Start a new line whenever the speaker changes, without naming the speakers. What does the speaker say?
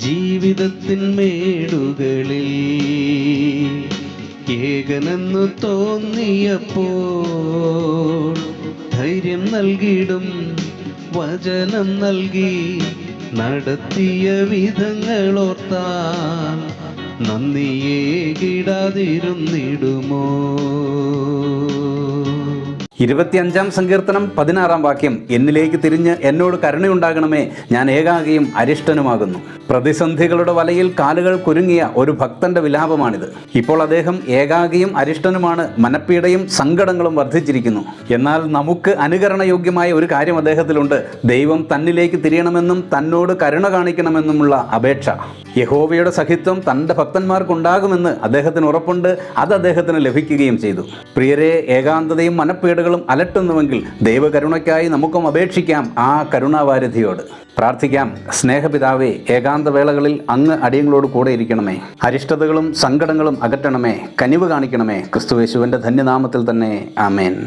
ജീവിതത്തിൻ മേടുകളിൽ ഏകനെന്നു തോന്നിയപ്പോൾ ധൈര്യം നൽകിയിടും വചനം നൽകി നടത്തിയ വിധങ്ങളോർത്താൽ നന്ദിയേകിടാതിരുന്നിടുമോ
ഇരുപത്തിയഞ്ചാം സങ്കീർത്തനം പതിനാറാം വാക്യം. എന്നിലേക്ക് തിരിഞ്ഞ് എന്നോട് കരുണയുണ്ടാകണമേ. ഞാൻ ഏകാകിയും അരിഷ്ടനുമാകുന്നു. പ്രതിസന്ധികളുടെ വലയിൽ കാലുകൾ കുരുങ്ങിയ ഒരു ഭക്തന്റെ വിലാപമാണിത്. ഇപ്പോൾ അദ്ദേഹം ഏകാകിയും അരിഷ്ടനുമാണ്. മനപ്പീടയും സങ്കടങ്ങളും വർദ്ധിച്ചിരിക്കുന്നു. എന്നാൽ നമുക്ക് അനുകരണയോഗ്യമായ ഒരു കാര്യം അദ്ദേഹത്തിലുണ്ട്. ദൈവം തന്നിലേക്ക് തിരിയണമെന്നും തന്നോട് കരുണ കാണിക്കണമെന്നുമുള്ള അപേക്ഷ. യഹോവയുടെ സഹിത്വം തന്റെ ഭക്തന്മാർക്കുണ്ടാകുമെന്ന് അദ്ദേഹത്തിന് ഉറപ്പുണ്ട്. അത് അദ്ദേഹത്തിന് ലഭിക്കുകയും ചെയ്തു. പ്രിയരെ ഏകാന്തതയും മനപ്പീടുകളും അലട്ടുന്നുവെങ്കിൽ ദൈവകരുണയ്ക്കായി നമുക്കും അപേക്ഷിക്കാം ആ കരുണാവാരിധിയോട്. പ്രാർത്ഥിക്കാം. സ്നേഹപിതാവേ ഏകാന്തവേളകളിൽ അങ്ങ് അടിയങ്ങളോട് കൂടെ ഇരിക്കണമേ. അരിഷ്ടതകളും സങ്കടങ്ങളും അകറ്റണമേ. കനിവ് കാണിക്കണമേ. ക്രിസ്തുവേശുവിന്റെ ധന്യനാമത്തിൽ തന്നെ. ആമേൻ.